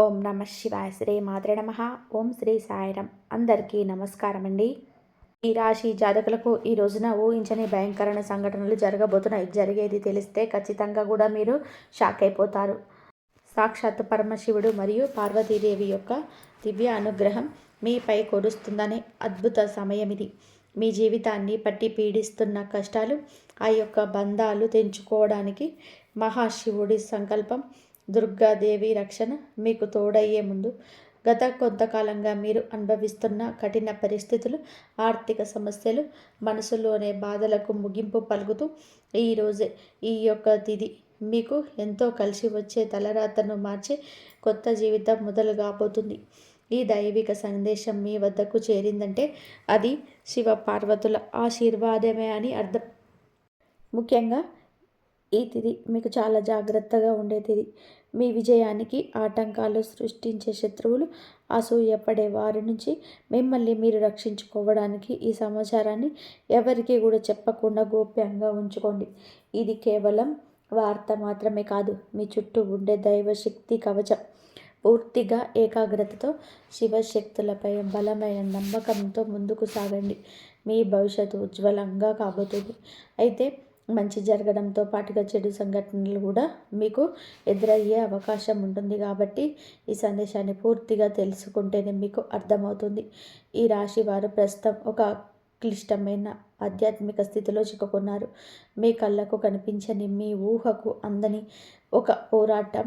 ఓం నమ శివాయ శ్రీ మాతృ నమ. ఓం శ్రీ సాయిరం అందరికీ నమస్కారం అండి ఈ రాశి జాతకులకు ఈ రోజున ఊహించని భయంకరమైన సంఘటనలు జరగబోతున్నాయి. జరిగేది తెలిస్తే ఖచ్చితంగా కూడా మీరు షాక్ అయిపోతారు. సాక్షాత్ పరమశివుడు మరియు పార్వతీదేవి యొక్క దివ్య అనుగ్రహం మీపై కొడుస్తుందనే అద్భుత సమయం ఇది. మీ జీవితాన్ని పట్టి పీడిస్తున్న కష్టాలు ఆ యొక్క బంధాలు తెంచుకోవడానికి మహాశివుడి సంకల్పం దుర్గాదేవి రక్షణ మీకు తోడయ్యే ముందు గత కొంతకాలంగా మీరు అనుభవిస్తున్న కఠిన పరిస్థితులు ఆర్థిక సమస్యలు మనసులోనే బాధలకు ముగింపు పలుకుతూ ఈరోజే ఈ యొక్క తిది మీకు ఎంతో కలిసి వచ్చే తలరాతను మార్చి కొత్త జీవితం మొదలు కాబోతుంది ఈ దైవిక సందేశం మీ వద్దకు చేరిందంటే అది శివ పార్వతుల ఆశీర్వాదమే అని అర్థం. ముఖ్యంగా ఈ తిది మీకు చాలా జాగ్రత్తగా ఉండే తిది. మీ విజయానికి ఆటంకాలు సృష్టించే శత్రువులు అసూయపడే వారి నుంచి మిమ్మల్ని మీరు రక్షించుకోవడానికి ఈ సమాచారాన్ని ఎవరికి కూడా చెప్పకుండా గోప్యంగా ఉంచుకోండి. ఇది కేవలం వార్త మాత్రమే కాదు మీ చుట్టూ ఉండే దైవశక్తి కవచం. పూర్తిగా ఏకాగ్రతతో శివశక్తులపై బలమైన నమ్మకంతో ముందుకు సాగండి. మీ భవిష్యత్తు ఉజ్వలంగా కాబోతుంది. అయితే మంచి జరగడంతో పాటుగా చెడు సంఘటనలు కూడా మీకు ఎదురయ్యే అవకాశం ఉంటుంది కాబట్టి ఈ సందేశాన్ని పూర్తిగా తెలుసుకుంటేనే మీకు అర్థమవుతుంది. ఈ రాశి వారు ప్రస్తుతం ఒక క్లిష్టమైన ఆధ్యాత్మిక స్థితిలో చిక్కుకున్నారు. మీ కళ్ళకు కనిపించని మీ ఊహకు అందని ఒక పోరాటం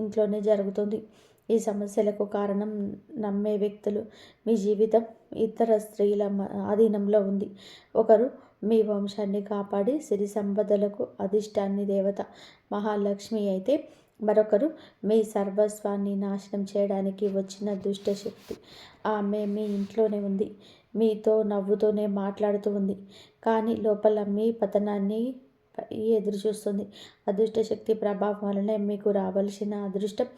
ఇంట్లోనే జరుగుతుంది. ఈ సమస్యలకు కారణం నమ్మే వ్యక్తులు మీ జీవితం ఇతర స్త్రీల అధీనంలో ఉంది. ఒకరు మీ వంశాన్ని కాపాడి సిరి సంపదలకు అధిష్టాన్ని దేవత మహాలక్ష్మి అయితే మరొకరు మీ సర్వస్వాన్ని నాశనం చేయడానికి వచ్చిన దుష్టశక్తి. ఆమె మీ ఇంట్లోనే ఉంది. మీతో నవ్వుతూనే మాట్లాడుతూ ఉంది. కానీ లోపల మీ పతనాన్ని ఎదురు చూస్తుంది అదృష్టశక్తి ప్రభావం వలనే మీకు రావలసిన అదృష్టం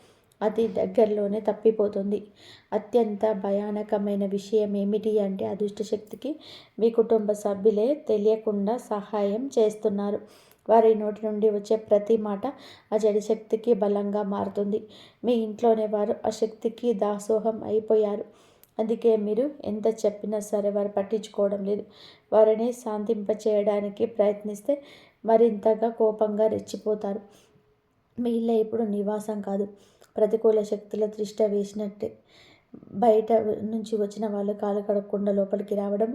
అతి దగ్గరలోనే తప్పిపోతుంది. అత్యంత భయానకమైన విషయం ఏమిటి అంటే అదృష్టశక్తికి మీ కుటుంబ సభ్యులే తెలియకుండా సహాయం చేస్తున్నారు. వారి నోటి నుండి వచ్చే ప్రతి మాట ఆ జడి శక్తికి బలంగా మారుతుంది. మీ ఇంట్లోనే వారు ఆ శక్తికి దాసోహం అయిపోయారు. అందుకే మీరు ఎంత చెప్పినా సరే వారు పట్టించుకోవడం లేదు. వారిని శాంతింపచేయడానికి ప్రయత్నిస్తే మరింతగా కోపంగా రెచ్చిపోతారు. మీ ఇల్లు ఇప్పుడు నివాసం కాదు. ప్రతికూల శక్తుల దృష్ట వేసినట్టే. బయట నుంచి వచ్చిన వాళ్ళు కాలు కడగకుండా లోపలికి రావడం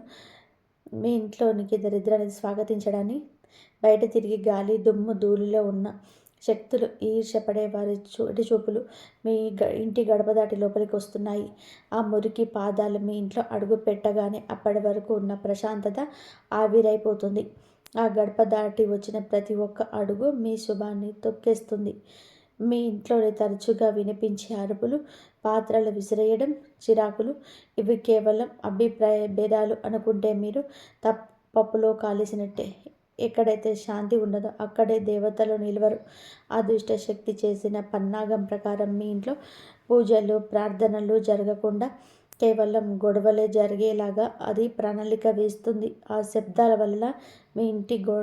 మీ ఇంట్లోనికి దరిద్రాన్ని స్వాగతించడాన్ని బయట తిరిగి గాలి దుమ్ము ధూళిలో ఉన్న శక్తులు ఈర్షపడే వారి చోటి చూపులు మీ ఇంటి గడప దాటి లోపలికి వస్తున్నాయి. ఆ మురికి పాదాలు మీ ఇంట్లో అడుగు పెట్టగానే అప్పటి వరకు ఉన్న ప్రశాంతత ఆవిరైపోతుంది. ఆ గడప దాటి వచ్చిన ప్రతి ఒక్క అడుగు మీ శుభాన్ని తొక్కేస్తుంది. మీ ఇంట్లోనే తరచుగా వినిపించే అరుపులు పాత్రలు విసిరేయడం చిరాకులు. ఇవి కేవలం అభిప్రాయ భేదాలు అనుకుంటే మీరు తప్పప్పులో కాలేసినట్టే. ఎక్కడైతే శాంతి ఉండదో అక్కడే దేవతలు నిలవరు. అదృష్ట శక్తి చేసిన పన్నాగం ప్రకారం మీ ఇంట్లో పూజలు ప్రార్థనలు జరగకుండా కేవలం గొడవలే జరిగేలాగా అది ప్రణాళిక వేస్తుంది. ఆ శబ్దాల వల్ల మీ ఇంటి గో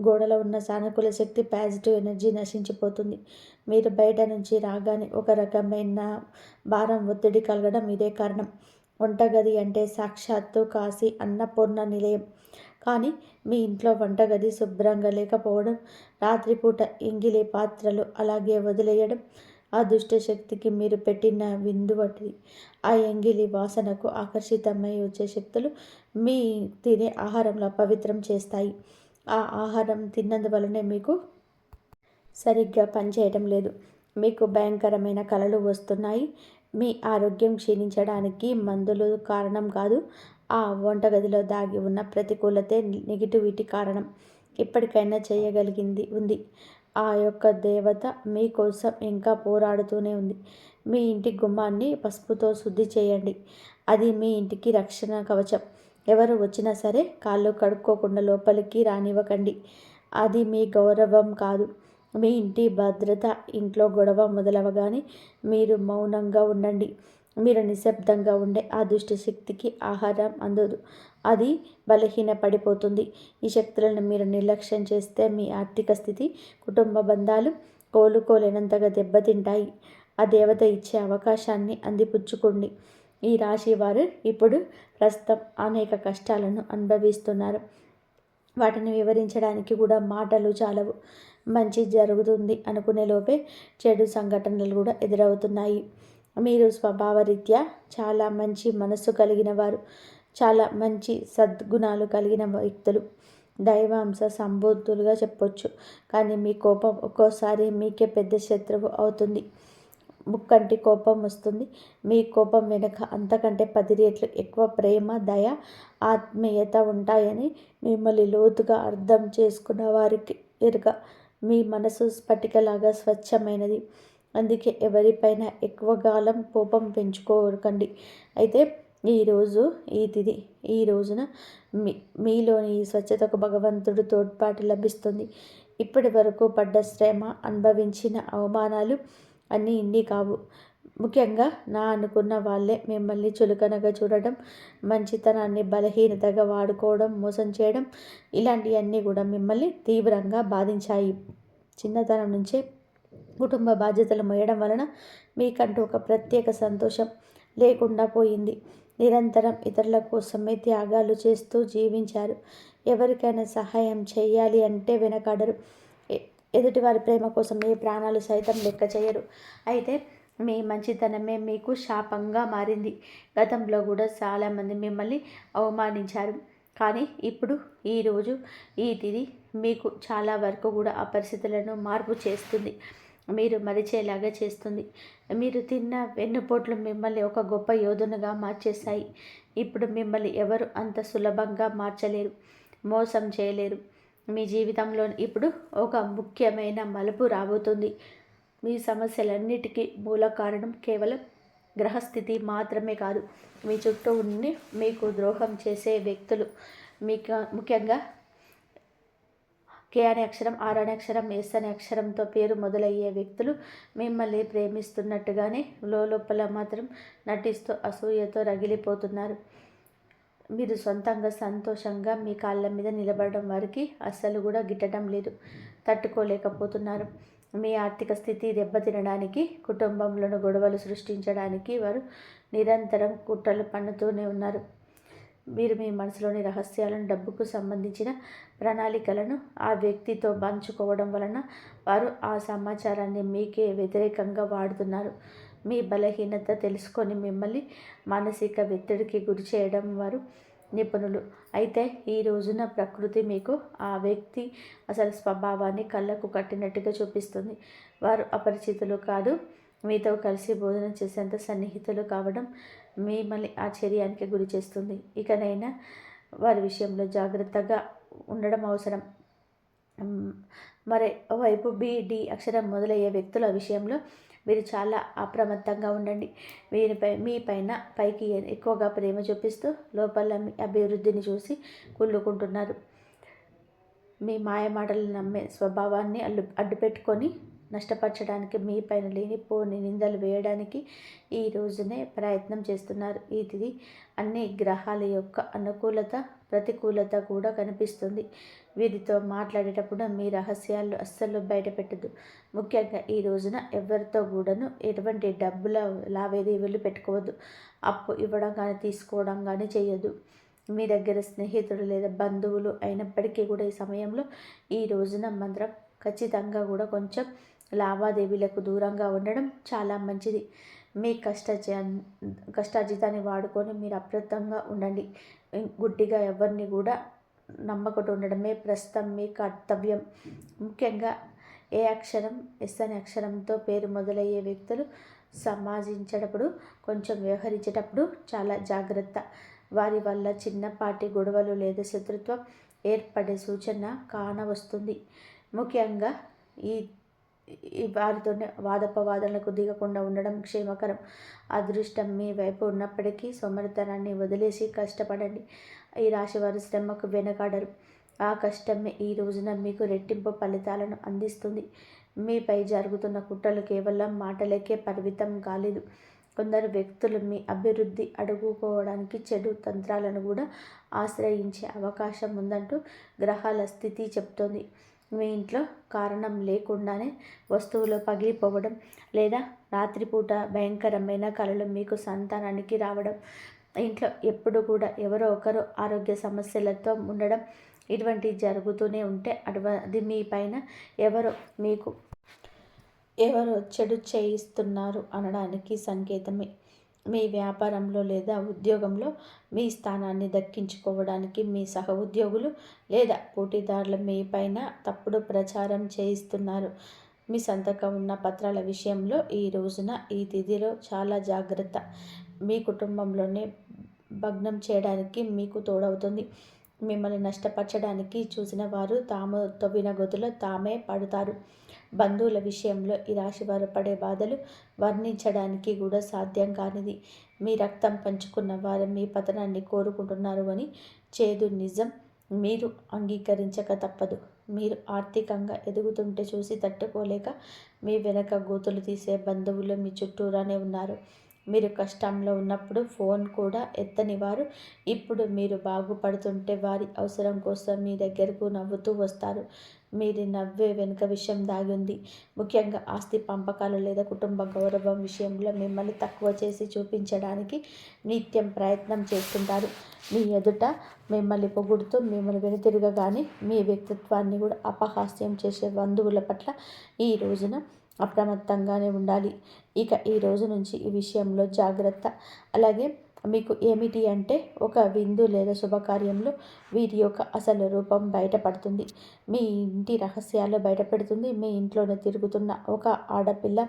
గోడలో ఉన్న సానుకూల శక్తి పాజిటివ్ ఎనర్జీ నశించిపోతుంది. మీరు బయట నుంచి రాగానే ఒక రకమైన భారం ఒత్తిడి కలగడం ఇదే కారణం. వంటగది అంటే సాక్షాత్తు కాశీ అన్నపూర్ణ నిలయం. కానీ మీ ఇంట్లో వంటగది శుభ్రంగా లేకపోవడం రాత్రిపూట ఇంగిలి పాత్రలు అలాగే వదిలేయడం ఆ దుష్ట శక్తికి మీరు పెట్టిన విందు వంటిది. ఆ ఎంగిలి వాసనకు ఆకర్షితమై వచ్చే శక్తులు మీ తినే ఆహారంలో పవిత్రం చేస్తాయి. ఆ ఆహారం తిన్నందువలనే మీకు సరిగ్గా పనిచేయడం లేదు. మీకు భయంకరమైన కళలు వస్తున్నాయి. మీ ఆరోగ్యం క్షీణించడానికి మందులు కారణం కాదు. ఆ వంటగదిలో దాగి ఉన్న ప్రతికూలతే నెగిటివిటీ కారణం. ఇప్పటికైనా చేయగలిగింది ఉంది. ఆ యొక్క దేవత మీకోసం ఇంకా పోరాడుతూనే ఉంది. మీ ఇంటి గుమ్మాన్ని పసుపుతో శుద్ధి చేయండి. అది మీ ఇంటికి రక్షణ కవచం. ఎవరు వచ్చినా సరే కాళ్ళు కడుక్కోకుండా లోపలికి రానివ్వకండి. అది మీ గౌరవం కాదు. మీ ఇంటి భద్రత ఇంట్లో గొడవ మొదలవగానే మీరు మౌనంగా ఉండండి. మీరు నిశ్శబ్దంగా ఉండే ఆ దుష్ట శక్తికి ఆహారం అందదు. అది బలహీన పడిపోతుంది ఈ శక్తులను మీరు నిర్లక్ష్యం చేస్తే మీ ఆర్థిక స్థితి కుటుంబ బంధాలు కోలుకోలేనంతగా దెబ్బతింటాయి. ఆ దేవత ఇచ్చే అవకాశాన్ని అందిపుచ్చుకోండి. ఈ రాశి వారు ఇప్పుడు ప్రస్తుతం అనేక కష్టాలను అనుభవిస్తున్నారు. వాటిని వివరించడానికి కూడా మాటలు చాలవు. మంచి జరుగుతుంది అనుకునే లోపే చెడు సంఘటనలు కూడా ఎదురవుతున్నాయి. మీరు స్వభావరీత్యా చాలా మంచి మనస్సు కలిగిన వారు చాలా మంచి సద్గుణాలు కలిగిన వ్యక్తులు. దైవాంశ సంబోధులుగా చెప్పొచ్చు. కానీ మీ కోపం ఒక్కోసారి మీకే పెద్ద శత్రువు అవుతుంది. ముక్కంటి కోపం వస్తుంది. మీ కోపం వెనుక అంతకంటే పది రేట్లు ఎక్కువ ప్రేమ దయ ఆత్మీయత ఉంటాయని మిమ్మల్ని లోతుగా అర్థం చేసుకున్న వారికి ఎరుక. మీ మనసు స్ఫటికలాగా స్వచ్ఛమైనది. అందుకే ఎవరిపైన ఎక్కువ కాలం కోపం పెంచుకోకండి. అయితే ఈరోజు ఈ తిది ఈ రోజున మీ మీలోని ఈ స్వచ్ఛతకు భగవంతుడు తోడ్పాటు లభిస్తుంది. ఇప్పటి వరకు పడ్డ శ్రమ అనుభవించిన అవమానాలు అన్నీ ఇన్ని కావు. ముఖ్యంగా నా అనుకున్న వాళ్ళే మిమ్మల్ని చులకనగా చూడటం మంచితనాన్ని బలహీనతగా వాడుకోవడం మోసం చేయడం ఇలాంటివన్నీ కూడా మిమ్మల్ని తీవ్రంగా బాధించాయి. చిన్నతనం నుంచే కుటుంబ బాధ్యతలు మోయడం వలన మీకంటూ ఒక ప్రత్యేక సంతోషం లేకుండా పోయింది. నిరంతరం ఇతరుల కోసమే త్యాగాలు చేస్తూ జీవించారు. ఎవరికైనా సహాయం చేయాలి అంటే వెనకాడరు. ఎదుటివారి ప్రేమ కోసం ఏ ప్రాణాలు సైతం లెక్క చేయరు. అయితే మీ మంచితనమే మీకు శాపంగా మారింది. గతంలో కూడా చాలామంది మిమ్మల్ని అవమానించారు. కానీ ఇప్పుడు ఈరోజు ఈ తిది మీకు చాలా వరకు కూడా ఆ పరిస్థితులను మార్పు చేస్తుంది. మీరు మరిచేలాగా చేస్తుంది. మీరు తిన్న వెన్నుపోట్లు మిమ్మల్ని ఒక గొప్ప యోధునిగా మార్చేస్తాయి ఇప్పుడు మిమ్మల్ని ఎవరు అంత సులభంగా మార్చలేరు మోసం చేయలేరు. మీ జీవితంలో ఇప్పుడు ఒక ముఖ్యమైన మలుపు రాబోతుంది. మీ సమస్యలన్నిటికీ మూల కారణం కేవలం గ్రహస్థితి మాత్రమే కాదు. మీ చుట్టూ ఉండి మీకు ద్రోహం చేసే వ్యక్తులు మీకు ముఖ్యంగా కే అనే అక్షరం ఆర్ అనే అక్షరం ఎస్ అనే అక్షరంతో పేరు మొదలయ్యే వ్యక్తులు మిమ్మల్ని ప్రేమిస్తున్నట్టుగానే లోపల మాత్రం నటిస్తూ అసూయతో రగిలిపోతున్నారు. మీరు సొంతంగా సంతోషంగా మీ కాళ్ళ మీద నిలబడడం వారికి అస్సలు కూడా గిట్టడం లేదు. తట్టుకోలేకపోతున్నారు. మీ ఆర్థిక స్థితి దెబ్బతినడానికి కుటుంబంలోని గొడవలు సృష్టించడానికి వారు నిరంతరం కుట్రలు పన్నుతూనే ఉన్నారు. మీరు మీ మనసులోని రహస్యాలను డబ్బుకు సంబంధించిన ప్రణాళికలను ఆ వ్యక్తితో పంచుకోవడం వలన వారు ఆ సమాచారాన్ని మీకే వ్యతిరేకంగా వాడుతున్నారు. మీ బలహీనత తెలుసుకొని మిమ్మల్ని మానసిక ఒత్తిడికి గురి చేయడం వారు నిపుణులు. అయితే ఈ రోజున ప్రకృతి మీకు ఆ వ్యక్తి అసలు స్వభావాన్ని కళ్ళకు కట్టినట్టుగా చూపిస్తుంది. వారు అపరిచితులు కాదు మీతో కలిసి భోజనం చేసేంత సన్నిహితులు కావడం మిమ్మల్ని ఆశ్చర్యానికి గురి చేస్తుంది. ఇకనైనా వారి విషయంలో జాగ్రత్తగా ఉండడం అవసరం. మరి వైపు బి డి అక్షరం మొదలయ్యే వ్యక్తుల విషయంలో మీరు చాలా అప్రమత్తంగా ఉండండి. వీరిపై మీ పైన పైకి ఎక్కువగా ప్రేమ చూపిస్తూ లోపల మీ అభివృద్ధిని చూసి కుళ్ళుకుంటున్నారు. మీ మాయ మాటలు నమ్మే స్వభావాన్ని అడ్డు అడ్డుపెట్టుకొని నష్టపరచడానికి మీ పైన లేనిపోని నిందలు వేయడానికి ఈ రోజునే ప్రయత్నం చేస్తున్నారు. ఇది అన్ని గ్రహాల యొక్క అనుకూలత ప్రతికూలత కూడా కనిపిస్తుంది. వీరితో మాట్లాడేటప్పుడు మీ రహస్యాలు అస్సలు బయటపెట్టదు. ముఖ్యంగా ఈ రోజున ఎవరితో కూడాను ఎటువంటి డబ్బుల లావాదేవీలు పెట్టుకోవద్దు అప్పు ఇవ్వడం కానీ తీసుకోవడం కానీ చేయదు మీ దగ్గర స్నేహితుడు లేదా బంధువులు అయినప్పటికీ కూడా ఈ సమయంలో ఈ రోజున మంత్రం ఖచ్చితంగా కూడా కొంచెం లావాదేవీలకు దూరంగా ఉండడం చాలా మంచిది. మీ కష్ట కష్టార్జితాన్ని వాడుకొని మీరు అప్రతంగా ఉండండి. గుడ్డిగా ఎవరిని కూడా నమ్మకం ఉండడమే ప్రస్తుతం మీ కర్తవ్యం. ముఖ్యంగా ఏ అక్షరం ఎస్ అనే అక్షరంతో పేరు మొదలయ్యే వ్యక్తులు సమాజించేటప్పుడు కొంచెం వ్యవహరించేటప్పుడు చాలా జాగ్రత్త. వారి వల్ల చిన్నపాటి గొడవలు లేదా శత్రుత్వం ఏర్పడే సూచన కానవస్తుంది. ముఖ్యంగా ఈ వారితోనే వాదపవాదనలకు దిగకుండా ఉండడం క్షేమకరం. అదృష్టం మీ వైపు ఉన్నప్పటికీ సోమరితనాన్ని వదిలేసి కష్టపడండి. ఈ రాశి వారి శ్రమకు వెనకాడరు. ఆ కష్టమే ఈ రోజున మీకు రెట్టింపు ఫలితాలను అందిస్తుంది. మీపై జరుగుతున్న కుట్రలు కేవలం మాటలకే పరిమితం కాలేదు. కొందరు వ్యక్తులు మీ అభివృద్ధి అడుగుకోవడానికి చెడు తంత్రాలను కూడా ఆశ్రయించే అవకాశం ఉందంటూ గ్రహాల స్థితి చెప్తోంది మీ ఇంట్లో కారణం లేకుండానే వస్తువులు పగిలిపోవడం లేదా రాత్రిపూట భయంకరమైన కళలు మీకు సంతానానికి రావడం ఇంట్లో ఎప్పుడు కూడా ఎవరో ఒకరు ఆరోగ్య సమస్యలతో ఉండడం ఇటువంటివి జరుగుతూనే ఉంటే అటువ అది మీ పైన ఎవరో మీకు ఎవరో చెడు చేయిస్తున్నారు అనడానికి సంకేతమే. మీ వ్యాపారంలో లేదా ఉద్యోగంలో మీ స్థానాన్ని దక్కించుకోవడానికి మీ సహ ఉద్యోగులు లేదా పోటీదారులు మీ పైన తప్పుడు ప్రచారం చేయిస్తున్నారు. మీ సంతకం ఉన్న పత్రాల విషయంలో ఈ రోజున ఈ తిథిలో చాలా జాగ్రత్త. మీ కుటుంబంలోనే భగ్నం చేయడానికి మీకు తోడవుతుంది. మిమ్మల్ని నష్టపరచడానికి చూసిన వారు తాము తవ్విన గొతులో తామే పడతారు. బంధువుల విషయంలో ఈ రాశివారు పడే బాధలు వర్ణించడానికి కూడా సాధ్యం కానిది. మీ రక్తం పంచుకున్న వారు మీ పతనాన్ని కోరుకుంటున్నారు అని చేదు నిజం. మీరు అంగీకరించక తప్పదు. మీరు ఆర్థికంగా ఎదుగుతుంటే చూసి తట్టుకోలేక మీ వెనక గోతులు తీసే బంధువులు మీ చుట్టూరానే ఉన్నారు. మీరు కష్టంలో ఉన్నప్పుడు ఫోన్ కూడా ఎత్తని వారు ఇప్పుడు మీరు బాగుపడుతుంటే వారి అవసరం కోసం మీ దగ్గరకు నవ్వుతూ వస్తారు. మీరు నవ్వే వెనుక విషయం దాగి ఉంది ముఖ్యంగా ఆస్తి పంపకాలు లేదా కుటుంబ గౌరవం విషయంలో మిమ్మల్ని తక్కువ చేసి చూపించడానికి నిత్యం ప్రయత్నం చేస్తుంటారు. మీ ఎదుట మిమ్మల్ని పొగుడుతూ మిమ్మల్ని వెనుతిరగగానే మీ వ్యక్తిత్వాన్ని కూడా అపహాస్యం చేసే బంధువుల పట్ల ఈ రోజున అప్రమత్తంగానే ఉండాలి. ఇక ఈ రోజు నుంచి ఈ విషయంలో జాగ్రత్త. అలాగే మీకు ఏమిటి అంటే ఒక విందు లేదా శుభకార్యంలో వీరి యొక్క అసలు రూపం బయటపడుతుంది. మీ ఇంటి రహస్యాలు బయటపెడుతుంది. మీ ఇంట్లోనే తిరుగుతున్న ఒక ఆడపిల్ల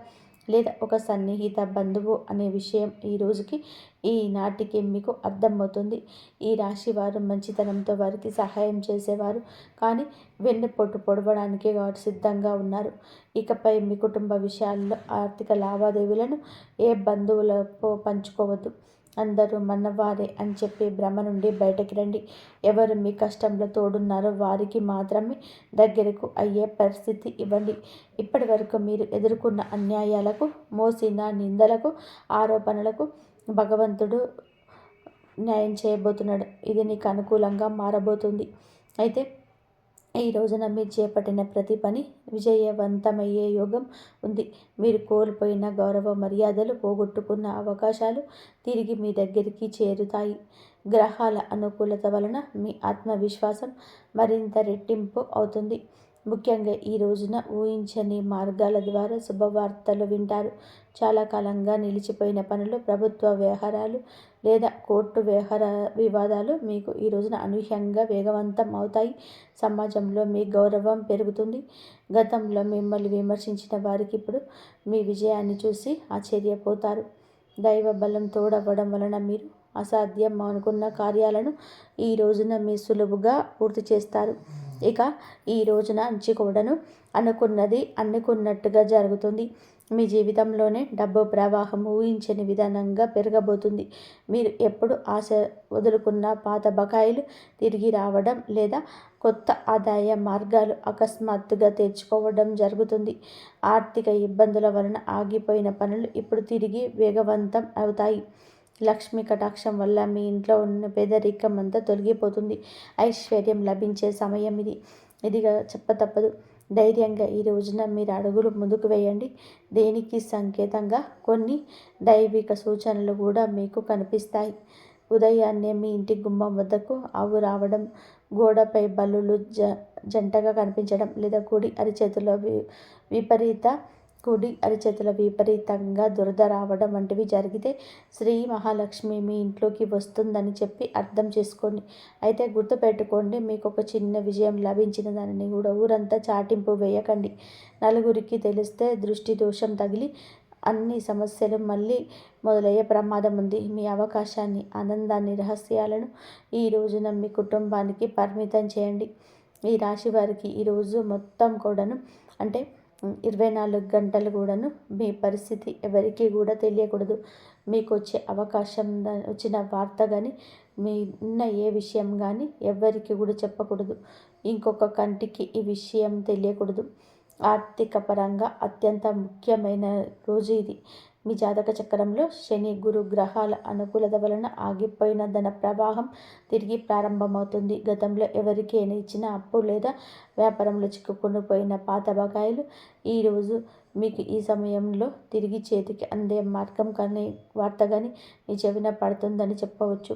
లేదా ఒక సన్నిహిత బంధువు అనే విషయం ఈ రోజుకి ఈ నాటికి మీకు అర్థమవుతుంది. ఈ రాశి వారు మంచితనంతో వారికి సహాయం చేసేవారు. కానీ వెన్నుపోటు పొడవడానికి వారు సిద్ధంగా ఉన్నారు. ఇకపై మీ కుటుంబ విషయాల్లో ఆర్థిక లావాదేవీలను ఏ బంధువులతో పంచుకోవద్దు. అందరూ మనవారే అని చెప్పి భ్రమ నుండి బయటకి రండి. ఎవరు మీ కష్టంలో తోడున్నారో వారికి మాత్రమే దగ్గరకు అయ్యే పరిస్థితి ఇవ్వండి. ఇప్పటి వరకు మీరు ఎదుర్కొన్న అన్యాయాలకు మోసిన నిందలకు ఆరోపణలకు భగవంతుడు న్యాయం చేయబోతున్నాడు. ఇది నీకు అనుకూలంగా మారబోతుంది. అయితే ఈ రోజున మీరు చేపట్టిన ప్రతి పని విజయవంతమయ్యే యోగం ఉంది. మీరు కోల్పోయిన గౌరవ మర్యాదలు పోగొట్టుకున్న అవకాశాలు తిరిగి మీ దగ్గరికి చేరుతాయి. గ్రహాల అనుకూలత వలన మీ ఆత్మవిశ్వాసం మరింత రెట్టింపు అవుతుంది. ముఖ్యంగా ఈ రోజున ఊహించని మార్గాల ద్వారా శుభవార్తలు వింటారు. చాలా కాలంగా నిలిచిపోయిన పనులు ప్రభుత్వ వ్యవహారాలు లేదా కోర్టు వ్యవహార వివాదాలు మీకు ఈ రోజున అనూహ్యంగా వేగవంతం అవుతాయి. సమాజంలో మీ గౌరవం పెరుగుతుంది. గతంలో మిమ్మల్ని విమర్శించిన వారికి ఇప్పుడు మీ విజయాన్ని చూసి ఆశ్చర్యపోతారు. దైవ బలం తోడవ్వడం వలన మీరు అసాధ్యం అనుకున్న కార్యాలను ఈ రోజున మీ సులువుగా పూర్తి చేస్తారు. ఇక ఈ రోజున అంచుకోవడను అనుకున్నది అనుకున్నట్టుగా జరుగుతుంది. మీ జీవితంలోనే డబ్బు ప్రవాహం ఊహించని విధానంగా పెరగబోతుంది. మీరు ఎప్పుడు ఆశ వదులుకున్న పాత బకాయిలు తిరిగి రావడం లేదా కొత్త ఆదాయ మార్గాలు అకస్మాత్తుగా తెచ్చుకోవడం జరుగుతుంది. ఆర్థిక ఇబ్బందుల వలన ఆగిపోయిన పనులు ఇప్పుడు తిరిగి వేగవంతం అవుతాయి. లక్ష్మీ కటాక్షం వల్ల మీ ఇంట్లో ఉన్న పేదరికం అంతా తొలగిపోతుంది. ఐశ్వర్యం లభించే సమయం ఇది. ఇదిగా చెప్పతప్పదు. ధైర్యంగా ఈ రోజున మీరు అడుగులు ముందుకు వేయండి. దేనికి సంకేతంగా కొన్ని దైవిక సూచనలు కూడా మీకు కనిపిస్తాయి. ఉదయాన్నే మీ ఇంటి గుమ్మం వద్దకు ఆవు రావడం గోడపై బల్లులు జ జంటగా కనిపించడం లేదా కుడి వి విపరీత కుడి అరిచేతుల విపరీతంగా దురద రావడం వంటివి జరిగితే శ్రీ మహాలక్ష్మి మీ ఇంట్లోకి వస్తుందని చెప్పి అర్థం చేసుకోండి. అయితే గుర్తుపెట్టుకోండి మీకు ఒక చిన్న విజయం లభించిన దానిని కూడా ఊరంతా చాటింపు వేయకండి. నలుగురికి తెలిస్తే దృష్టి దోషం తగిలి అన్ని సమస్యలు మళ్ళీ మొదలయ్యే ప్రమాదం ఉంది. మీ అవకాశాన్ని ఆనందాన్ని రహస్యాలను ఈ రోజున మీ కుటుంబానికి పరిమితం చేయండి. ఈ రాశి వారికి ఈరోజు మొత్తం కూడాను అంటే ఇరవై నాలుగు గంటలు కూడాను మీ పరిస్థితి ఎవరికీ కూడా తెలియకూడదు. మీకు వచ్చే అవకాశం వచ్చిన వార్త కానీ మీ ఉన్న ఏ విషయం కానీ ఎవరికి కూడా చెప్పకూడదు. ఇంకొక కంటికి ఈ విషయం తెలియకూడదు. ఆర్థిక పరంగా అత్యంత ముఖ్యమైన రోజు ఇది. మీ జాతక చక్రంలో శని గురు గ్రహాల అనుకూలత వలన ఆగిపోయిన ధన ప్రవాహం తిరిగి ప్రారంభమవుతుంది. గతంలో ఎవరికి ఇచ్చిన అప్పు లేదా వ్యాపారంలో చిక్కుకుని పోయిన పాత బకాయిలు ఈరోజు మీకు ఈ సమయంలో తిరిగి చేతికి అందే మార్గం కానీ వార్త కానీ మీ చెవిన పడుతుందని చెప్పవచ్చు.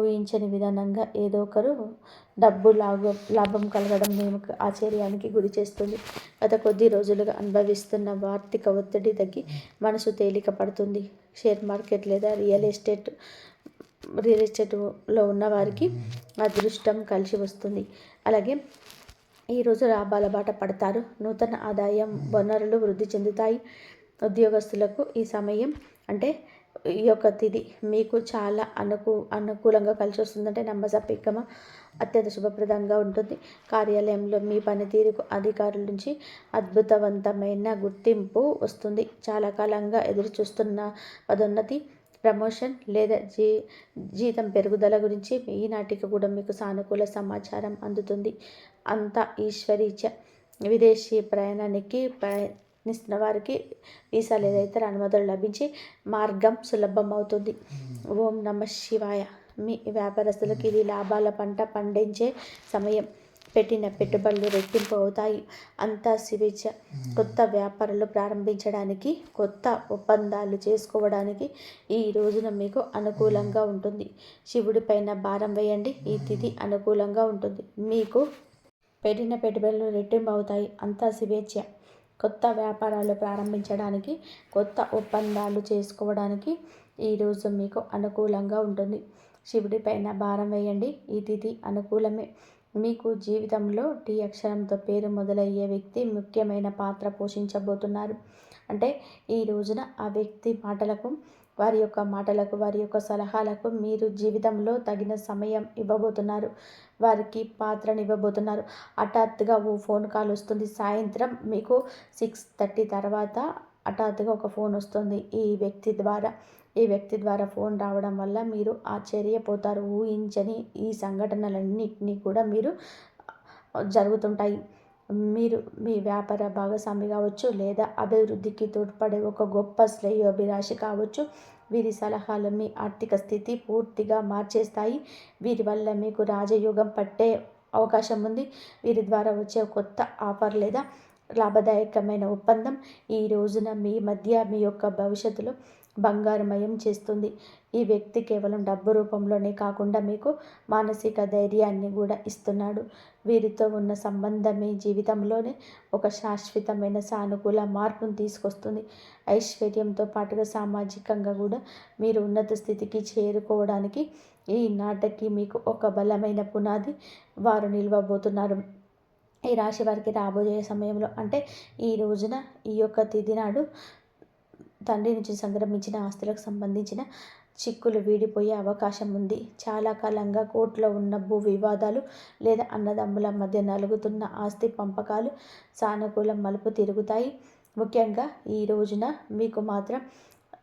ఊహించని విధానంగా ఏదో ఒకరు డబ్బు లాభం లాభం కలగడం మేము ఆశ్చర్యానికి గురి చేస్తుంది. గత కొద్ది రోజులుగా అనుభవిస్తున్న ఆర్థిక ఒత్తిడి తగ్గి మనసు తేలిక పడుతుంది. షేర్ మార్కెట్ లేదా రియల్ ఎస్టేట్ రియల్ ఎస్టేట్లో ఉన్న వారికి అదృష్టం కలిసి వస్తుంది. అలాగే ఈరోజు లాభాల బాట పడతారు. నూతన ఆదాయం వనరులు వృద్ధి చెందుతాయి. ఉద్యోగస్తులకు ఈ సమయం అంటే ఈ యొక్క తిథి మీకు చాలా అనుకూ అనుకూలంగా కలిసి వస్తుందంటే నమ్మసప్పికమ అత్యంత శుభప్రదంగా ఉంటుంది. కార్యాలయంలో మీ పనితీరుకు అధికారుల నుంచి అద్భుతవంతమైన గుర్తింపు వస్తుంది. చాలా కాలంగా ఎదురు చూస్తున్న పదోన్నతి ప్రమోషన్ లేదా జీ జీతం పెరుగుదల గురించి ఈనాటికి కూడా మీకు సానుకూల సమాచారం అందుతుంది. అంతా ఈశ్వరీచ విదేశీ ప్రయాణానికి ప్రయత్నిస్తున్న వారికి వీసా లేదా ఇతర అనుమతులు లభించి మార్గం సులభం అవుతుంది. ఓం నమ శివాయ. మీ వ్యాపారస్తులకు ఇది లాభాల పంట పండించే సమయం. పెట్టిన పెట్టుబడులు రెట్టింపు అవుతాయి. అంతా స్వేచ్ఛ. కొత్త వ్యాపారాలు ప్రారంభించడానికి కొత్త ఒప్పందాలు చేసుకోవడానికి ఈ రోజున మీకు అనుకూలంగా ఉంటుంది. శివుడి పైన భారం వేయండి. ఈ తిథి అనుకూలంగా ఉంటుంది. మీకు పెట్టిన పెట్టుబడులు రెట్టింపు అవుతాయి. అంతా స్వేచ్ఛ. కొత్త వ్యాపారాలు ప్రారంభించడానికి కొత్త ఒప్పందాలు చేసుకోవడానికి ఈరోజు మీకు అనుకూలంగా ఉంటుంది. శివుడి పైన భారం వేయండి. ఈ తిథి అనుకూలమే. మీకు జీవితంలో టీ అక్షరంతో పేరు మొదలయ్యే వ్యక్తి ముఖ్యమైన పాత్ర పోషించబోతున్నారు. అంటే ఈ రోజున ఆ వ్యక్తి మాటలకు వారి యొక్క మాటలకు వారి యొక్క సలహాలకు మీరు జీవితంలో తగిన సమయం ఇవ్వబోతున్నారు. వారికి పాత్రను ఇవ్వబోతున్నారు. హఠాత్తుగా ఓ ఫోన్ కాల్ వస్తుంది. సాయంత్రం మీకు సిక్స్ థర్టీ తర్వాత హఠాత్తుగా ఒక ఫోన్ వస్తుంది. ఈ వ్యక్తి ద్వారా ఈ వ్యక్తి ద్వారా ఫోన్ రావడం వల్ల మీరు ఆశ్చర్యపోతారు. ఊహించని ఈ సంఘటనలన్నింటినీ కూడా మీరు జరుగుతుంటాయి. మీరు మీ వ్యాపార భాగస్వామి కావచ్చు లేదా అభివృద్ధికి తోడ్పడే ఒక గొప్ప శ్రేయోభిలాషి కావచ్చు. వీరి సలహాలు మీ ఆర్థిక స్థితి పూర్తిగా మార్చేస్తాయి. వీరి వల్ల మీకు రాజయోగం పట్టే అవకాశం ఉంది. వీరి ద్వారా వచ్చే కొత్త ఆఫర్ లేదా లాభదాయకమైన ఒప్పందం ఈ రోజున మీ మధ్య మీ యొక్క భవిష్యత్తులో బంగారమయం చేస్తుంది. ఈ వ్యక్తి కేవలం డబ్బు రూపంలోనే కాకుండా మీకు మానసిక ధైర్యాన్ని కూడా ఇస్తున్నాడు. వీరితో ఉన్న సంబంధం మీ జీవితంలోనే ఒక శాశ్వతమైన సానుకూల మార్పును తీసుకొస్తుంది. ఐశ్వర్యంతో పాటుగా సామాజికంగా కూడా మీరు ఉన్నత స్థితికి చేరుకోవడానికి ఈ నాటకి మీకు ఒక బలమైన పునాది వారు నిల్వబోతున్నారు. ఈ రాశి వారికి రాబోయే సమయంలో అంటే ఈ రోజున ఈ యొక్క తిథి నాడు తండ్రి నుంచి సంక్రమించిన ఆస్తులకు సంబంధించిన చిక్కులు వీడిపోయే అవకాశం ఉంది. చాలా కాలంగా కోర్టులో ఉన్న భూ వివాదాలు లేదా అన్నదమ్ముల మధ్య నలుగుతున్న ఆస్తి పంపకాలు సానుకూల మలుపు తిరుగుతాయి. ముఖ్యంగా ఈ రోజున మీకు మాత్రం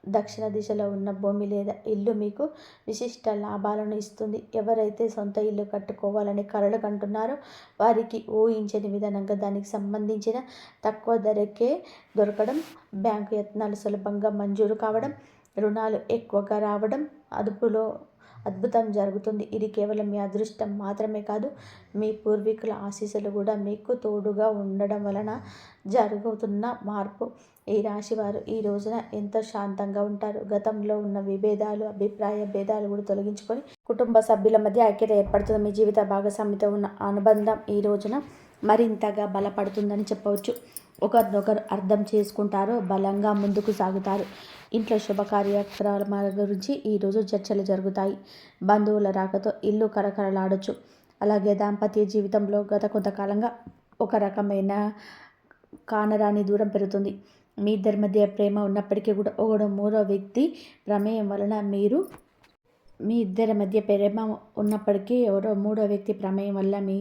దక్షిణ దిశలో ఉన్న భూమి లేదా ఇల్లు మీకు విశిష్ట లాభాలను ఇస్తుంది. ఎవరైతే సొంత ఇల్లు కట్టుకోవాలని కలలు కంటున్నారో వారికి ఊహించని విధానంగా దానికి సంబంధించిన తక్కువ ధరకే దొరకడం బ్యాంకు యత్నాలు సులభంగా మంజూరు కావడం రుణాలు ఎక్కువగా రావడం అదుపులో అద్భుతం జరుగుతుంది. ఇది కేవలం మీ అదృష్టం మాత్రమే కాదు మీ పూర్వీకుల ఆశీస్సులు కూడా మీకు తోడుగా ఉండడం వలన జరుగుతున్న మార్పు. ఈ రాశి వారు ఈ రోజున ఎంతో శాంతంగా ఉంటారు. గతంలో ఉన్న విభేదాలు అభిప్రాయ భేదాలు కూడా తొలగించుకొని కుటుంబ సభ్యుల మధ్య ఐక్యత ఏర్పడుతుంది. మీ జీవిత భాగస్వామితో ఉన్న అనుబంధం ఈ రోజున మరింతగా బలపడుతుందని చెప్పవచ్చు. ఒకరినొకరు అర్థం చేసుకుంటారు బలంగా ముందుకు సాగుతారు. ఇంట్లో శుభ కార్యక్రమాల గురించి ఈరోజు చర్చలు జరుగుతాయి. బంధువుల రాకతో ఇల్లు కరకరలాడచ్చు. అలాగే దాంపత్య జీవితంలో గత కొంతకాలంగా ఒక రకమైన కానరాని దూరం పెరుగుతుంది. మీ ఇద్దరి మధ్య ప్రేమ ఉన్నప్పటికీ కూడా ఒకడు మూడో వ్యక్తి ప్రమేయం వలన మీరు మీ ఇద్దరి మధ్య ప్రేమ ఉన్నప్పటికీ ఎవరో మూడో వ్యక్తి ప్రమేయం వల్ల మీ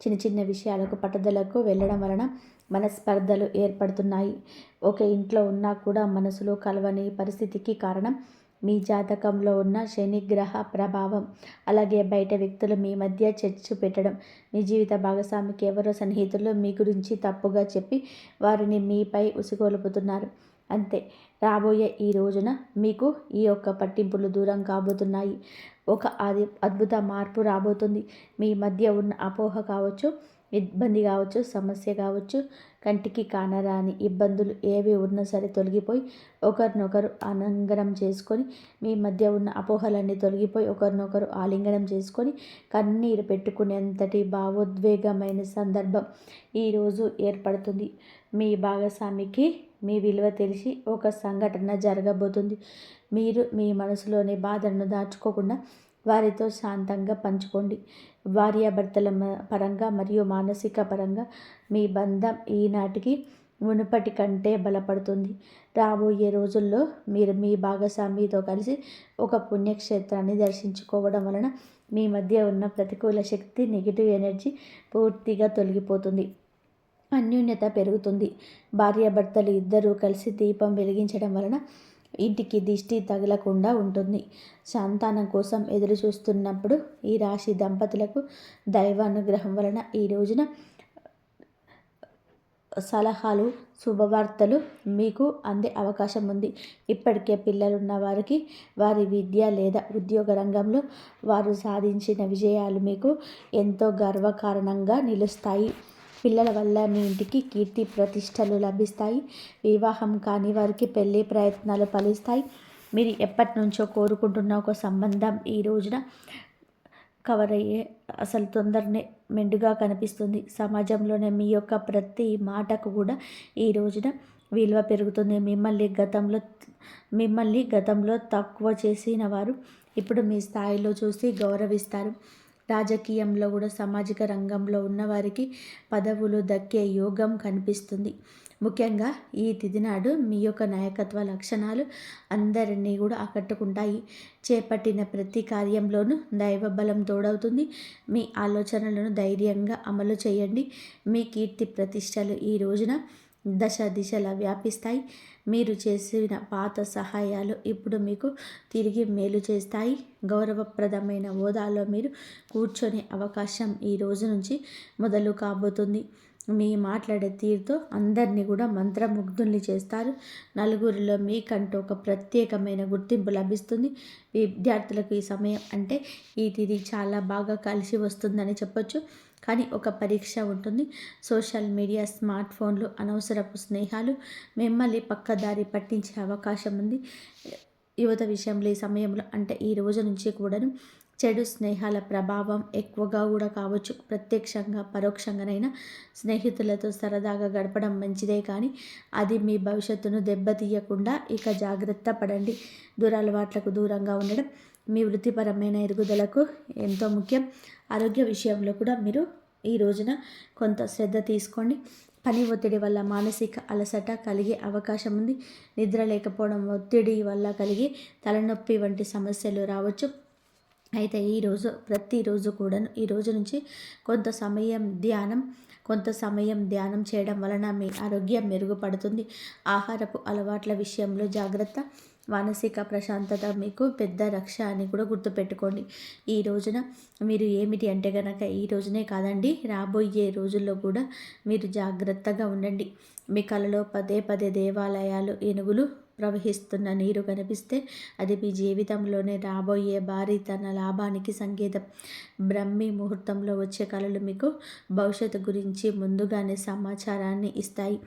చిన్న చిన్న విషయాలకు పట్టుదలకు వెళ్ళడం వలన మనస్పర్ధలు ఏర్పడుతున్నాయి. ఒక ఇంట్లో ఉన్నా కూడా మనసులో కలవని పరిస్థితికి కారణం మీ జాతకంలో ఉన్న శనిగ్రహ ప్రభావం. అలాగే బయట వ్యక్తులు మీ మధ్య చర్చ పెట్టడం. మీ జీవిత భాగస్వామికి ఎవరో సన్నిహితులు మీ గురించి తప్పుగా చెప్పి వారిని మీపై ఉసిగొలుపుతున్నారు. అంతే. రాబోయే ఈ రోజున మీకు ఈ యొక్క పట్టింపులు దూరం కాబోతున్నాయి. ఒక అది అద్భుత మార్పు రాబోతుంది. మీ మధ్య ఉన్న అపోహ కావచ్చు ఇబ్బంది కావచ్చు సమస్య కావచ్చు కంటికి కానరాని ఇబ్బందులు ఏవి ఉన్నా సరే తొలగిపోయి ఒకరినొకరు ఆనంగనం చేసుకొని మీ మధ్య ఉన్న అపోహలన్నీ తొలగిపోయి ఒకరినొకరు ఆలింగనం చేసుకొని కన్నీరు పెట్టుకునేంతటి భావోద్వేగమైన సందర్భం ఈరోజు ఏర్పడుతుంది. మీ భాగస్వామికి మీ విలువ తెలిసి ఒక సంఘటన జరగబోతుంది. మీరు మీ మనసులోని బాధలను దాచుకోకుండా వారితో శాంతంగా పంచుకోండి. భార్యాభర్తల పరంగా మరియు మానసిక పరంగా మీ బంధం ఈనాటికి మునుపటి కంటే బలపడుతుంది. రాబోయే రోజుల్లో మీరు మీ భాగస్వామితో కలిసి ఒక పుణ్యక్షేత్రాన్ని దర్శించుకోవడం వలన మీ మధ్య ఉన్న ప్రతికూల శక్తి నెగిటివ్ ఎనర్జీ పూర్తిగా తొలగిపోతుంది. అన్యోన్యత పెరుగుతుంది. భార్యాభర్తలు ఇద్దరూ కలిసి దీపం వెలిగించడం వలన ఇంటికి దిష్టి తగలకుండా ఉంటుంది. సంతానం కోసం ఎదురు చూస్తున్నప్పుడు ఈ రాశి దంపతులకు దైవానుగ్రహం వలన ఈ రోజున సలహాలు శుభవార్తలు మీకు అందే అవకాశం ఉంది. ఇప్పటికే పిల్లలున్న వారికి వారి విద్య లేదా ఉద్యోగ రంగంలో వారు సాధించిన విజయాలు మీకు ఎంతో గర్వకారణంగా నిలుస్తాయి. పిల్లల వల్ల మీ ఇంటికి కీర్తి ప్రతిష్టలు లభిస్తాయి. వివాహం కాని వారికి పెళ్ళి ప్రయత్నాలు ఫలిస్తాయి. మీరు ఎప్పటి నుంచో కోరుకుంటున్న ఒక సంబంధం ఈ రోజున కవర్ అయ్యే అసలు తొందరనే మెండుగా కనిపిస్తుంది. సమాజంలోనే మీ యొక్క ప్రతి మాటకు కూడా ఈ రోజున విలువ పెరుగుతుంది. మిమ్మల్ని గతంలో మిమ్మల్ని గతంలో తక్కువ చేసిన వారు ఇప్పుడు మీ స్థాయిలో చూసి గౌరవిస్తారు. రాజకీయంలో కూడా సామాజిక రంగంలో ఉన్నవారికి పదవులు దక్కే యోగం కనిపిస్తుంది. ముఖ్యంగా ఈ తిథి నాడు మీ యొక్క నాయకత్వ లక్షణాలు అందరినీ కూడా ఆకట్టుకుంటాయి. చేపట్టిన ప్రతి కార్యంలోనూ దైవ బలం తోడవుతుంది. మీ ఆలోచనలను ధైర్యంగా అమలు చేయండి. మీ కీర్తి ప్రతిష్టలు ఈ రోజున దశ దిశలా వ్యాపిస్తాయి. మీరు చేసిన పాత సహాయాలు ఇప్పుడు మీకు తిరిగి మేలు చేస్తాయి. గౌరవప్రదమైన హోదాలో మీరు కూర్చొనే అవకాశం ఈ రోజు నుంచి మొదలు కాబోతుంది. మీ మాట్లాడే తీరుతో అందరినీ కూడా మంత్రముగ్ధుల్ని చేస్తారు. నలుగురిలో మీకంటూ ఒక ప్రత్యేకమైన గుర్తింపు లభిస్తుంది. విద్యార్థులకు ఈ సమయం అంటే ఈ తిది చాలా బాగా కలిసి వస్తుందని చెప్పొచ్చు. కానీ ఒక పరీక్ష ఉంటుంది. సోషల్ మీడియా స్మార్ట్ ఫోన్లు అనవసరపు స్నేహాలు మిమ్మల్ని పక్కదారి పట్టించే అవకాశం ఉంది. యువత విషయంలో ఈ సమయంలో అంటే ఈ రోజు నుంచి కూడాను చెడు స్నేహాల ప్రభావం ఎక్కువగా కూడా కావచ్చు. ప్రత్యక్షంగా పరోక్షంగానైనా స్నేహితులతో సరదాగా గడపడం మంచిదే కానీ అది మీ భవిష్యత్తును దెబ్బతీయకుండా ఇక జాగ్రత్త పడండి. దురలవాట్లకు దూరంగా ఉండడం మీ వృత్తిపరమైన ఎరుగుదలకు ఎంతో ముఖ్యం. ఆరోగ్య విషయంలో కూడా మీరు ఈ రోజున కొంత శ్రద్ధ తీసుకోండి. పని ఒత్తిడి వల్ల మానసిక అలసట కలిగే అవకాశం ఉంది. నిద్ర లేకపోవడం ఒత్తిడి వల్ల కలిగి తలనొప్పి వంటి సమస్యలు రావచ్చు. అయితే ఈరోజు ప్రతిరోజు కూడా ఈ రోజు నుంచి కొంత సమయం ధ్యానం కొంత సమయం ధ్యానం చేయడం వలన మీ ఆరోగ్యం మెరుగుపడుతుంది. ఆహారపు అలవాట్ల విషయంలో జాగ్రత్త మానసిక ప్రశాంతత మీకు పెద్ద రక్ష అని కూడా గుర్తుపెట్టుకోండి. ఈ రోజున మీరు ఏమిటి అంటే కనుక ఈ రోజునే కాదండి రాబోయే రోజుల్లో కూడా మీరు జాగ్రత్తగా ఉండండి. మీ కళలో పదే పదే దేవాలయాలు ఏనుగులు ప్రవహిస్తున్న నీరు కనిపిస్తే అది మీ జీవితంలోనే రాబోయే భారీ తన లాభానికి సంకేతం. బ్రహ్మి ముహూర్తంలో వచ్చే కళలు మీకు భవిష్యత్తు గురించి ముందుగానే సమాచారాన్ని ఇస్తాయి.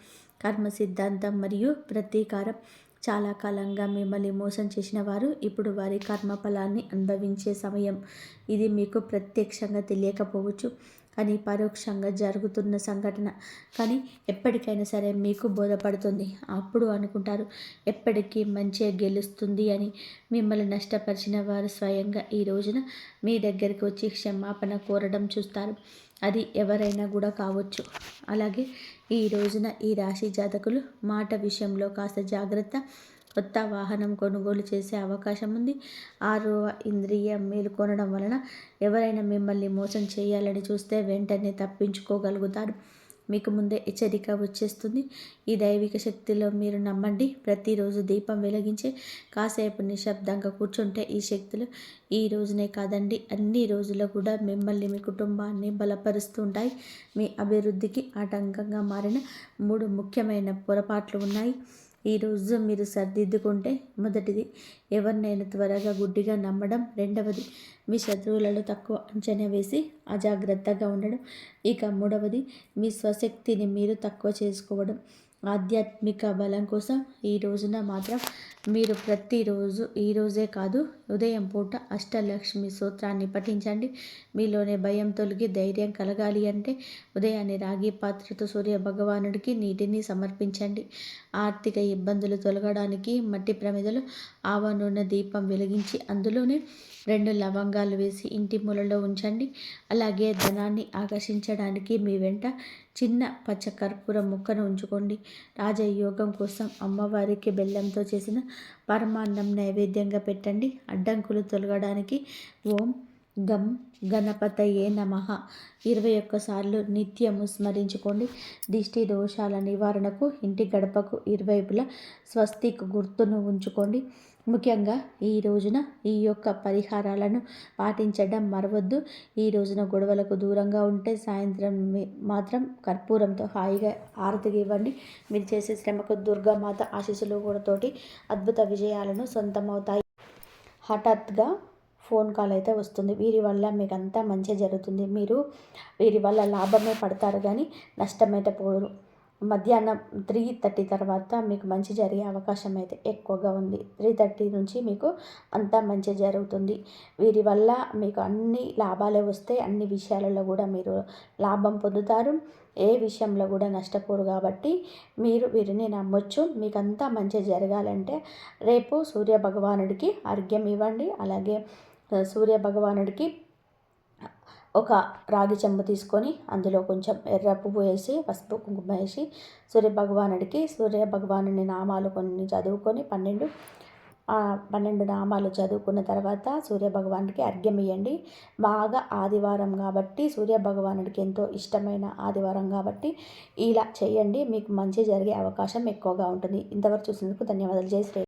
కర్మ సిద్ధాంతం మరియు ప్రతీకారం. చాలా కాలంగా మిమ్మల్ని మోసం చేసిన వారు ఇప్పుడు వారి కర్మఫలాన్ని అనుభవించే సమయం. ఇది మీకు ప్రత్యక్షంగా తెలియకపోవచ్చు. కానీ పరోక్షంగా జరుగుతున్న సంఘటన. కానీ ఎప్పటికైనా సరే మీకు బోధపడుతుంది. అప్పుడు అనుకుంటారు ఎప్పటికీ మంచిగా గెలుస్తుంది అని మిమ్మల్ని నష్టపరిచిన వారు స్వయంగా ఈ రోజున మీ దగ్గరికి వచ్చి క్షమాపణ కోరడం చూస్తారు. అది ఎవరైనా కూడా కావచ్చు. అలాగే ఈ రోజున ఈ రాశి జాతకులు మాట విషయంలో కాస్త జాగ్రత్త కొత్త వాహనం కొనుగోలు చేసే అవకాశం ఉంది. ఆరో ఇంద్రియం మేలుకొనడం వలన ఎవరైనా మిమ్మల్ని మోసం చేయాలని చూస్తే వెంటనే తప్పించుకోగలుగుతారు. మీకు ముందే హెచ్చరిక వచ్చేస్తుంది. ఈ దైవిక శక్తిలో మీరు నమ్మండి. ప్రతిరోజు దీపం వెలిగించే కాసేపు నిశ్శబ్దంగా కూర్చుంటే ఈ శక్తులు ఈ రోజునే కాదండి అన్ని రోజులు కూడా మిమ్మల్ని మీ కుటుంబాన్ని బలపరుస్తుంటాయి. మీ అభివృద్ధికి ఆటంకంగా మారిన మూడు ముఖ్యమైన పొరపాట్లు ఉన్నాయి. ఈరోజు మీరు సర్దిద్దుకుంటే మొదటిది. ఎవరినైనా త్వరగా గుడ్డిగా నమ్మడం. రెండవది మీ శత్రువులలో తక్కువ అంచనా వేసి అజాగ్రత్తగా ఉండడం. ఇక మూడవది మీ స్వశక్తిని మీరు తక్కువ చేసుకోవడం. ఆధ్యాత్మిక బలం కోసం ఈ రోజున మాత్రం మీరు ప్రతిరోజు ఈరోజే కాదు ఉదయం పూట అష్టలక్ష్మి సూత్రాన్ని పఠించండి. మీలోనే భయం తొలగి ధైర్యం కలగాలి అంటే ఉదయాన్నే రాగి పాత్రతో సూర్య భగవానుడికి నీటిని సమర్పించండి. ఆర్థిక ఇబ్బందులు తొలగడానికి మట్టి ప్రమిదలు ఆవ నూనె దీపం వెలిగించి అందులోనే రెండు లవంగాలు వేసి ఇంటి మూలలో ఉంచండి. అలాగే ధనాన్ని ఆకర్షించడానికి మీ వెంట చిన్న పచ్చ కర్పూర ముక్కను ఉంచుకోండి. రాజయోగం కోసం అమ్మవారికి బెల్లంతో చేసిన పరమాన్నం నైవేద్యంగా పెట్టండి. అడ్డంకులు తొలగడానికి ఓం గం గణపతయే నమ. ఇరవై ఒక్కసార్లు నిత్యము స్మరించుకోండి. దిష్టి దోషాల నివారణకు ఇంటి గడపకు ఇరువైపులా స్వస్తిక్ గుర్తును ఉంచుకోండి. ముఖ్యంగా ఈ రోజున ఈ యొక్క పరిహారాలను పాటించడం మరవద్దు. ఈ రోజున గొడవలకు దూరంగా ఉంటే సాయంత్రం మాత్రం కర్పూరంతో హాయిగా ఆరతిగా ఇవ్వండి. మీరు చేసే శ్రమకు దుర్గామాత ఆశీస్సులు కూడా తోటి అద్భుత విజయాలను సొంతమవుతాయి. హఠాత్గా ఫోన్ కాల్ అయితే వస్తుంది. వీరి వల్ల మీకు అంతా మంచి జరుగుతుంది. మీరు వీరి వల్ల లాభమే పడతారు కానీ నష్టమైతే పోరు. మధ్యాహ్నం త్రీ థర్టీ తర్వాత మీకు మంచి జరిగే అవకాశం అయితే ఎక్కువగా ఉంది. త్రీ థర్టీ నుంచి మీకు అంతా మంచి జరుగుతుంది. వీరి వల్ల మీకు అన్ని లాభాలే వస్తాయి. అన్ని విషయాలలో కూడా మీరు లాభం పొందుతారు. ఏ విషయంలో కూడా నష్టపోరు కాబట్టి మీరు వీరిని నమ్మొచ్చు. మీకు అంతా మంచి జరగాలంటే రేపు సూర్య భగవానుడికి అర్ఘ్యం ఇవ్వండి. అలాగే సూర్య భగవానుడికి ఒక రాగి చెంబు తీసుకొని అందులో కొంచెం ఎర్ర పువ్వు వేసి పసుపు కుంకుమ వేసి సూర్య భగవానుడికి సూర్య భగవానుని నామాలు కొన్ని చదువుకొని పన్నెండు పన్నెండు నామాలు చదువుకున్న తర్వాత సూర్య భగవానుడికి అర్ఘ్యం ఇవ్వండి బాగా ఆదివారం కాబట్టి సూర్య భగవానుడికి ఎంతో ఇష్టమైన ఆదివారం కాబట్టి ఇలా చేయండి. మీకు మంచి జరిగే అవకాశం ఎక్కువగా ఉంటుంది. ఇంతవరకు చూసినందుకు ధన్యవాదాలు. జై శ్రీ